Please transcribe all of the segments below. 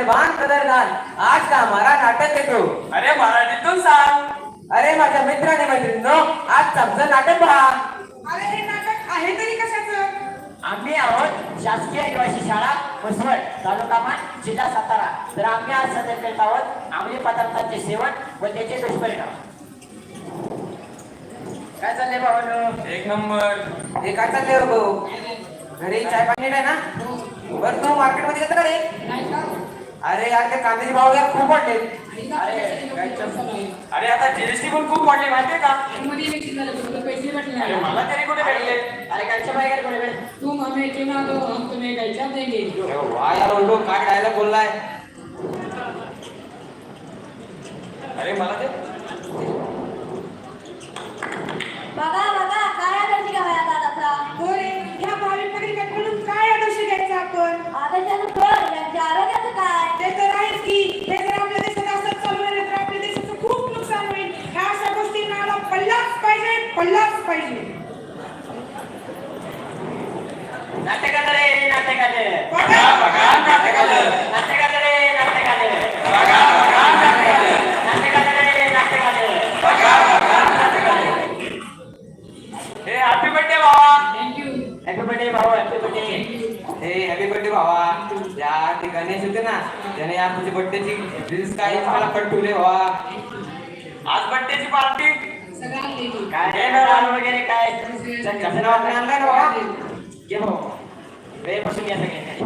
मेहरबान कदरदान आज का हमारा नाटक है तो? अरे मराठीतून सांग. अरे माझ्या मित्राने मैत्रिणींनो आज आमचं नाटक पहा. अरे हे नाटक आहे तरी कशाचं? आम्ही आहोत शासकीय आदिवासी शाळा म्हसवड तालुका मान जिल्हा सातारा. तर आम्ही आज सादर करीत आहोत. अंमली पदार्थांचे सेवन व त्याचे दुष्परिणाम. काय चाललंय भावानो? एक नंबर. हे काय चाललंय हो भाऊ? घरी चाय पाणी नाही ना? बरं तू मार्केटमध्ये येतं का रे? अरे यार ते कांद्याचे भाव यार खूप वाढले अरे आता जीएसटी पण खूप वाढली माहितीये का? पैसे भेटले अरे मला तरी कुठे भेटले? अरे कालच्या बाहेर कोणी वेळ तुम हमें चुना दो हम तुम्हें कैसा देंगे वा यार काय खायला बोललाय? अरे मला ते बघा बघा काय आदर्श घ्यावा दादाचा हो रे ह्या भाविक नागरिकांकडून काय आदर्श घ्यायचा आपण आदर्शाचं फळ यांच्या आरोग्याचं काय ते तर आहेच की हे जर आपल्या देशात असंच चालू राहिलं तर आपल्या देशाचं खूप नुकसान होईल ह्या अशा गोष्टींना आला पडलाच पाहिजे पडलाच पाहिजे. नाटकात रे नाटकात बघा बघा नाटक आलं नाटकात रे नाटकात बघा बघा नाटक आलं नाटकात रे नाटकात बघा बघा नाटक आलं हे हॅपी बर्थडे भावा. थँक्यू हॅपी बर्थडे भाऊ हॅपी बर्थडे हे हॅपी बर्थडे भावा. या ते गणेश होते ना त्याने यार तुझ्या बर्थडेची रील्स काय मला पटवले भावा. आज बर्थडेची पार्टी. काय रे वगैरे काय कसं नाव आपलं ना घे भाऊ बसून या हे काय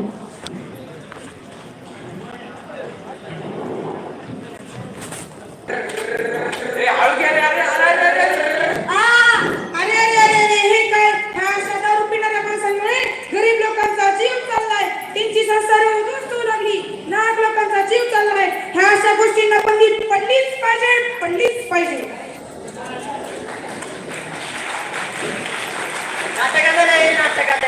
गरीब लोकांचा जीव चाललाय लागली नाग लोकांचा जीव चाललाय ह्या अशा गोष्टींना बंदी पडलीच पाहिजे पडलीच पाहिजे नाटकात रे नाटकात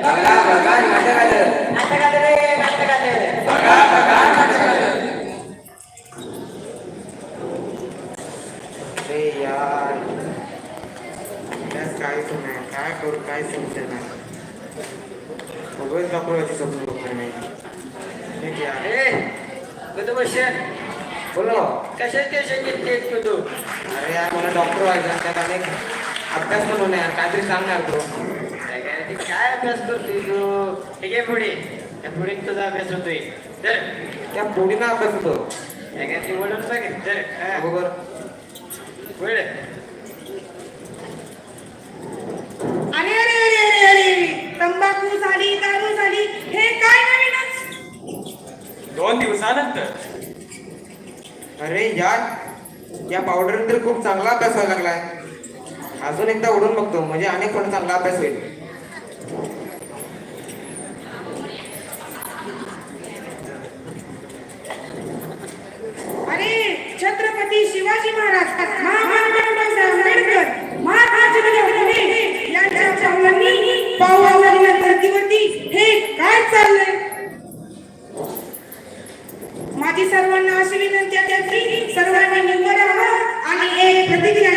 बघा बघा नाटक आलं नाटकात रे नाटकात यार ना यार बोलो. कशात टेन्शन घेते तू तू? अरे यार मला डॉक्टर व्हायचं आहे, त्यात अनेक अभ्यास पण होणार काहीतरी सांगणार तो. काय अभ्यास करतोय तू? ठीक आहे पुढे. त्या पुढे तुझा अभ्यास होतोय. तर त्या पोडीना अभ्यास होतो. काय ते वळून बघ. तर हा, बरोबर. वळ अरे अरे अरे अरे अरे. तंबाखू झाली दारू झाली हे काय नवीनच? दोन दिवसानंतर. अरे यार या पावडर तर खूप चांगला अभ्यास व्हायला लागलाय. अजून एकदा उडून बघतो म्हणजे अनेक पण चांगला अभ्यास होईल. अरे छत्रपती शिवाजी महाराज अशी विनंती की सर्वांनी आणि एक द्या.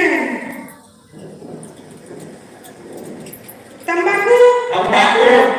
तंबाखू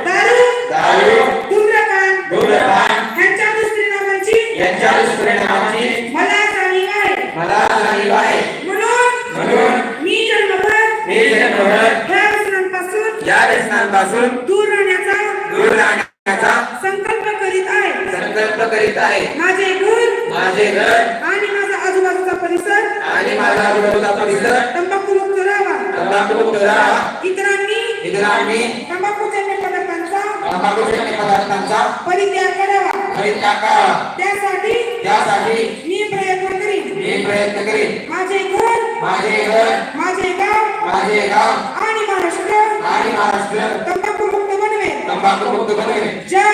दारू दारू धूम्रपान धूम्रपान ह्यांच्या दुष्परिणामांची यांच्या दुष्परिणामाची मला जाणीव आहे. मला जाणीव आहे. म्हणून म्हणून मी जन्मभर मी जन्मभर ह्या व्यसनांपासून या व्यसनांपासून दूर राहण्याचा दूर राहण्याचा संकल्प करीत आहे. संकल्प करीत आहे. माझे घर माझे घर आणि माझा आजूबाजूचा परिसर आणि माझा आजूबाजूचा परिसर तंबाखू मुक्त राहावा तंबाखूमुक्त राहावा इतरांनी इतरांनी तंबाखूजन्य पदार्थांचा तंबाखूजन्य पदार्थांचा परित्याग करावा. परित्याग करावा. त्यासाठी त्यासाठी मी प्रयत्न करीन. मी प्रयत्न करीन. माझे घर माझे घर माझे गाव माझे गाव आणि महाराष्ट्र आणि महाराष्ट्र तंबाखू मुक्त बनवेल तंबाखूमुक्त बनवेल जय